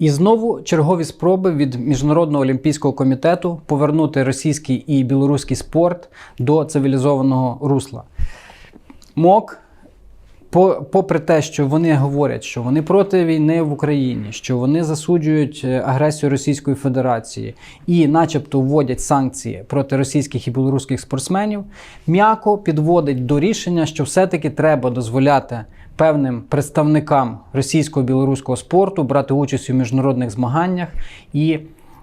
І знову чергові спроби від Міжнародного олімпійського комітету повернути російський і білоруський спорт до цивілізованого русла. МОК, попри те, що вони говорять, що вони проти війни в Україні, що вони засуджують е, агресію Російської Федерації і, начебто, вводять санкції проти російських і білоруських спортсменів, м'яко підводить до рішення, що все-таки треба дозволяти певним представникам російського білоруського спорту брати участь у міжнародних змаганнях і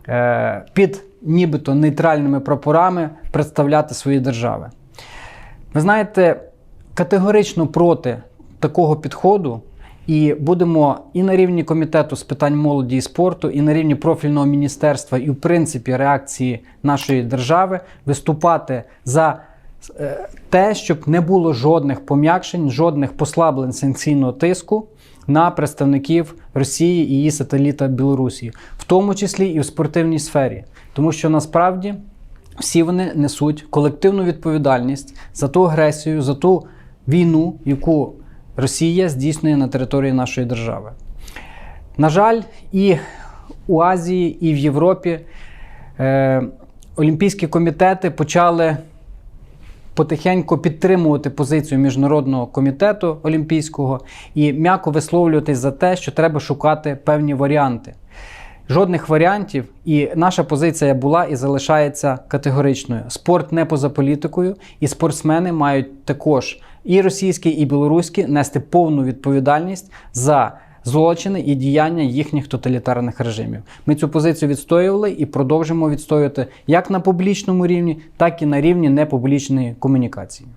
е, під нібито нейтральними прапорами представляти свої держави. Ви знаєте, категорично проти такого підходу. І будемо і на рівні комітету з питань молоді і спорту, і на рівні профільного міністерства, і в принципі реакції нашої держави виступати за е, те, щоб не було жодних пом'якшень, жодних послаблень санкційного тиску на представників Росії і її сателіта Білорусі, в тому числі і в спортивній сфері, тому що насправді всі вони несуть колективну відповідальність за ту агресію, за ту війну, яку Росія здійснює на території нашої держави. На жаль, і у Азії, і в Європі е, олімпійські комітети почали потихеньку підтримувати позицію Міжнародного комітету олімпійського і м'яко висловлюватись за те, що треба шукати певні варіанти. Жодних варіантів, і наша позиція була і залишається категоричною. Спорт не поза політикою, і спортсмени мають також і російські, і білоруські нести повну відповідальність за злочини і діяння їхніх тоталітарних режимів. Ми цю позицію відстоювали і продовжимо відстоювати як на публічному рівні, так і на рівні непублічної комунікації.